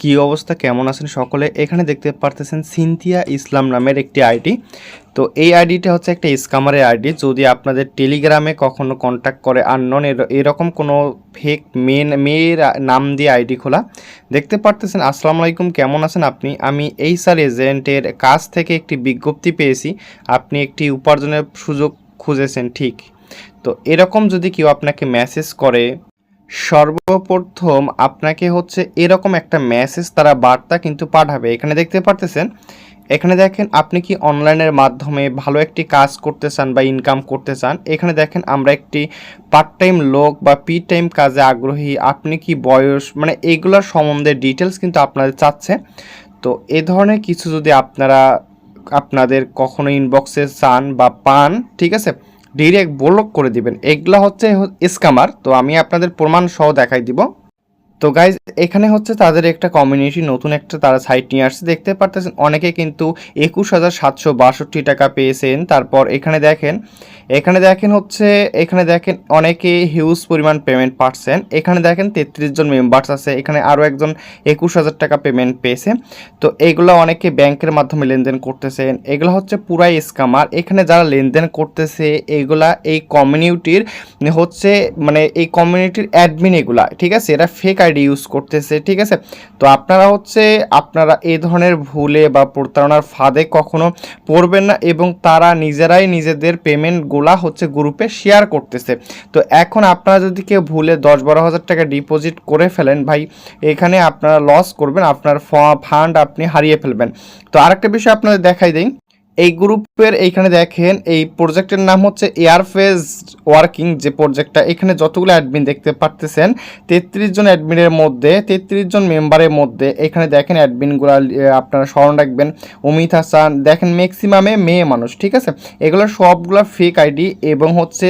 কি অবস্থা, কেমন আছেন সকলে? এখানে দেখতে পারতেছেন সিনথিয়া ইসলাম নামের একটি আইডি। তো এই আইডিটা হচ্ছে একটা স্কামারের আইডি। যদি আপনাদের টেলিগ্রামে কখনো কন্ট্যাক্ট করে আননন এরকম কোনো ফেক মেন মেয়ের নাম দিয়ে আইডি খোলা, দেখতে পারতেছেন, আসসালামু আলাইকুম, কেমন আছেন আপনি? আমি এই স্যার এজেন্টের কাছ থেকে একটি বিজ্ঞপ্তি পেয়েছি। আপনি একটি উপার্জনের সুযোগ খুঁজেছেন, ঠিক। তো এরকম যদি কেউ আপনাকে মেসেজ করে সর্বপ্রথম আপনাকে হচ্ছে এরকম একটা মেসেজ তারা বার্তা কিন্তু পাঠাবে। এখানে দেখতে পারতেছেন, এখানে দেখেন আপনি কি অনলাইনের মাধ্যমে ভালো একটি কাজ করতে চান বা ইনকাম করতে চান, এখানে দেখেন আমরা একটি পার্ট টাইম লোক বা পি টাইম কাজে আগ্রহী, আপনি কি বয়স মানে এইগুলোর সম্বন্ধে ডিটেলস কিন্তু আপনাদের চাচ্ছে। তো এ ধরনের কিছু যদি আপনারা, আপনাদের কখনো ইনবক্সে চান বা পান, ঠিক আছে? ডিরেক্ট ব্লক করে দিবেন। এগুলো হচ্ছে স্কামার তো আমি আপনাদের প্রমাণ সহ দেখাই দিব। তো গাইজ এখানে হচ্ছে তাদের একটা কমিউনিটি নতুন একটা তারা সাইট নিয়ে আসছে। দেখতে পারতেছেন, অনেকে কিন্তু একুশ হাজার সাতশো বাষট্টি টাকা পেয়েছেন। তারপর এখানে দেখেন এখানে দেখেন হচ্ছে, এখানে দেখেন অনেকে হিউজ পরিমাণ পেমেন্ট পাচ্ছেন। এখানে দেখেন তেত্রিশ জন মেম্বার্স আছে, এখানে আরও একজন একুশ হাজার টাকা পেমেন্ট পেয়েছে। তো এগুলো অনেকে ব্যাংকের মাধ্যমে লেনদেন করতেছেন। এগুলো হচ্ছে পুরাই স্কামার এখানে যারা লেনদেন করতেছে, এগুলা এই কমিউনিটির হচ্ছে মানে এই কমিউনিটির অ্যাডমিন এগুলা, ঠিক আছে? এরা ফেক ইউজ করতেছে, ঠিক আছে? তো আপনারা হচ্ছে, আপনারা এই ধরনের ভুলে বা প্রতারণার ফাঁদে কখনো পড়বেন না এবং তারা নিজেরাই নিজেদের পেমেন্টগুলা হচ্ছে গ্রুপে শেয়ার করতেছে। তো এখন আপনারা যদি কেউ ভুলে দশ বারো হাজার টাকা ডিপোজিট করে ফেলেন, ভাই, এখানে আপনারা লস করবেন, আপনার ফান্ড আপনি হারিয়ে ফেলবেন। তো আরেকটা বিষয় আপনাদের দেখাই দিই। এই গ্রুপের এইখানে দেখেন, এই প্রজেক্টের নাম হচ্ছে এয়ারফেস ওয়ার্কিং যে প্রজেক্টটা এখানে যতগুলো অ্যাডমিন দেখতে পারতেছেন, তেত্রিশ জন অ্যাডমিনের মধ্যে, তেত্রিশ জন মেম্বারের মধ্যে এখানে দেখেন অ্যাডমিনগুলো আপনারা স্মরণ রাখবেন, অমিত হাসান, দেখেন ম্যাক্সিমামে মেয়ে মানুষ, ঠিক আছে? এগুলো সবগুলো ফেক আইডি এবং হচ্ছে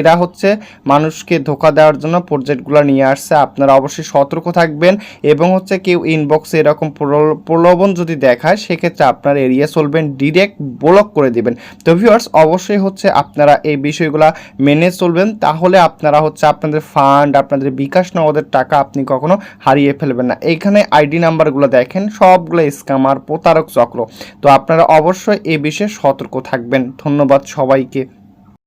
এরা হচ্ছে মানুষকে ধোকা দেওয়ার জন্য প্রজেক্টগুলো নিয়ে আসছে, আপনারা অবশ্যই সতর্ক থাকবেন এবং হচ্ছে কেউ ইনবক্সে এরকম প্রলোভন যদি দেখায়, সেক্ষেত্রে আপনার এড়িয়ে চলবেন ডিরেক্ট ব্লক করে দিবেন। তো ভিউয়ার্স অবশ্যই হচ্ছে আপনারা এই বিষয়গুলো মেনে চলবেন। তাহলে আপনারা হচ্ছে আপনাদের ফান্ড আপনাদের বিকাশ নগদের টাকা আপনি কখনো হারিয়ে ফেলবেন না। এইখানে আইডি নাম্বারগুলো দেখেন, সবগুলো স্ক্যামার প্রতারক চক্র। তো আপনারা অবশ্যই এ বিষয়ে সতর্ক থাকবেন। ধন্যবাদ সবাইকে।